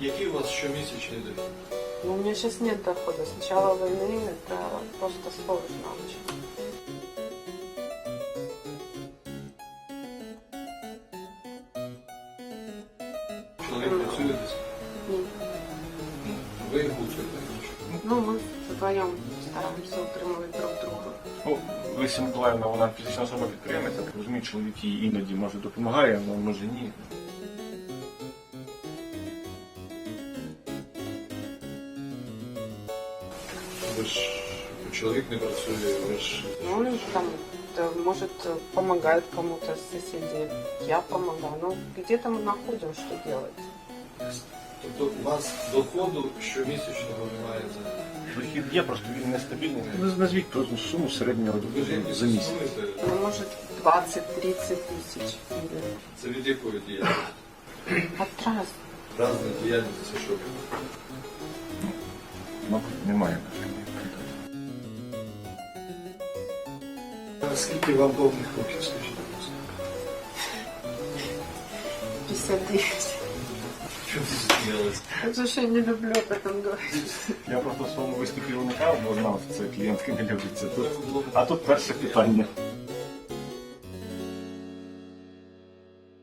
Який у вас щомісячний дохід? Но у меня сейчас нет дохода. С начала войны это просто сложно очень. Чоловік працює десь? Нет. Ну, Ви його утримуєте? Ну, мы вдвоем стараемся утримывать друг друга. Ну, Леся Миколаївна, вона фізична особа підприємець, я так розумію, чоловік їй іноді може допомагає, але може ні. Ви ж чоловік не працює, ви ж Ну, он там, да, может, помогает кому-то из соседей. Я помогаю. Ну, где-то мы находим, что делать. тобто у вас доходу щомісячного немає за Дохід є, просто він нестабільний. Ну, Назвіть просто суму середнього ви ж доходу якось за місяць. існуєте? Ну, может, 20-30 тысяч. Или Це від якої діяльності? от раз. Разна діяльність це що? Мабуть, немає. Скільки вам повних років, скажіть, будь ласка? 59. Чому ти засміялась? Потому что я не люблю об этом говорить. Я просто в своєму виступі уникав, бо знав, це клієнтки не люблять це тут. Треба було А тут перше питання.